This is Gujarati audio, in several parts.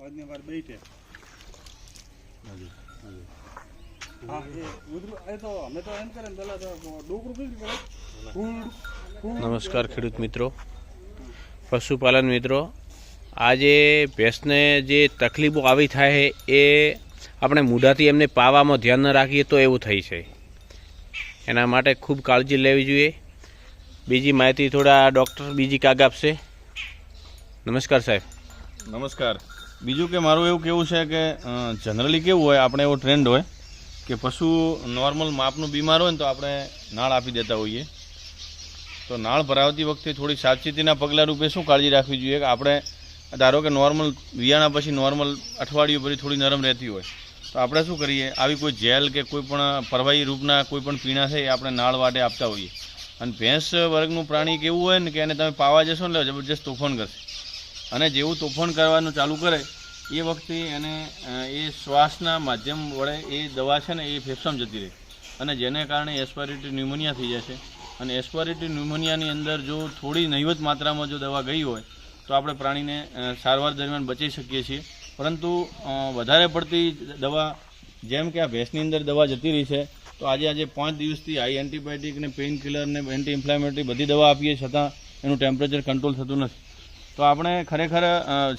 આજની વાર બેઠે. હા એ ઉધરું એ તો અમે તો એમ કરે ને પેલા તો ડોકરું કઈ રીતે કરે નમસ્કાર ખેડૂત મિત્રો. પશુપાલન મિત્રો આજે ભેંસને જે તકલીફો આવી થાય એ આપણે મૂઢાથી એમને પાવામાં ધ્યાન ન રાખીએ તો એવું થઈ છે. એના માટે ખૂબ કાળજી લેવી જોઈએ. બીજી માહિતી થોડા ડૉક્ટર બીજી કાગ આપશે. નમસ્કાર સાહેબ. નમસ્કાર. બીજું કે મારું એવું કેવું છે કે જનરલી કેવું હોય, આપણે એવો ટ્રેન્ડ હોય કે પશુ નોર્મલ માપનું બીમાર હોય ને તો આપણે નાળ આપી દેતા હોઈએ. તો નાળ ભરાવતી વખતે થોડી સાવચેતીના પગલાં રૂપે શું કાળજી રાખવી જોઈએ? કે આપણે, ધારો કે નોર્મલ વિયાણા પછી નોર્મલ અઠવાડિયું પછી થોડી નરમ રહેતી હોય, તો આપણે શું કરીએ? આવી કોઈ જેલ કે કોઈ પણ પરવાહી રૂપના કોઈ પણ પીણા છે એ આપણે નાળ વાટે આપતા હોઈએ. અને ભેંસ વર્ગનું પ્રાણી કેવું હોય ને કે એને તમે પાવા જશો ને જબરજસ્ત તોફાન કરશે. અને જેવું તોફાન કરવાનું ચાલુ કરે, એ વખતે એને એ શ્વાસના માધ્યમ વડે એ દવા છે ને એ ફેફસામાં જતી રહે. અને જેને કારણે એસ્પાયરેટરી ન્યુમોનિયા થઈ જશે અને એસ્પાયરેટરી ન્યુમોનિયાની અંદર જો થોડી નહિવત માત્રામાં જો દવા ગઈ હોય, તો આપણે પ્રાણીને સારવાર દરમિયાન બચી શકીએ છીએ. પરંતુ વધારે પડતી દવા, જેમ કે આ ભેંસની અંદર દવા જતી રહી છે, તો આજે આજે પાંચ દિવસથી હાઈ એન્ટીબાયોટિક ને પેઇન કિલર ને એન્ટી ઇન્ફ્લેમેટરી બધી દવા આપીએ, છતાં એનું ટેમ્પરેચર કંટ્રોલ થતું નથી. તો આપણે ખરેખર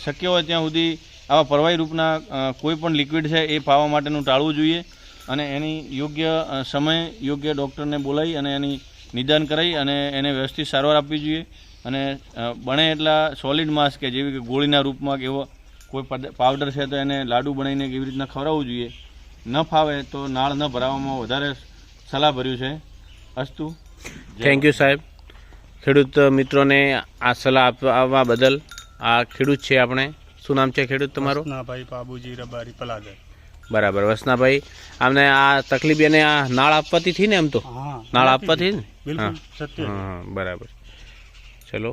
શક્ય હોય ત્યાં સુધી આવા પરવાહી રૂપના કોઈ પણ લિક્વિડ છે એ પાવા માટેનું ટાળવું જોઈએ અને એની યોગ્ય સમય યોગ્ય ડૉક્ટરને બોલાવી અને એની નિદાન કરાવી અને એને વ્યવસ્થિત સારવાર આપવી જોઈએ. અને બને એટલા સોલિડ માસ કે જેવી કે ગોળીના રૂપમાં કે એવો કોઈ પાવડર છે તો એને લાડુ બનાવીને કેવી રીતના ખવડાવવું જોઈએ. ન ફાવે તો નાળ ન ભરાવામાં વધારે સલાહ ભર્યું છે. અસ્તુ. થેન્ક યુ સાહેબ. ખેડૂત મિત્રોને આ સલાહ આપવા બદલ આ ખેડૂત છે આપણે. શું નામ છે ખેડૂત તમારું? ના ભાઈ બાબુજી રબારી પલાદર બરાબર વસનાભાઈ. આમને આ તકલીફ એને આ નાળ આપવાથી થઈ ને એમ તો? નાળ આપવાથી ને? બરાબર. ચલો.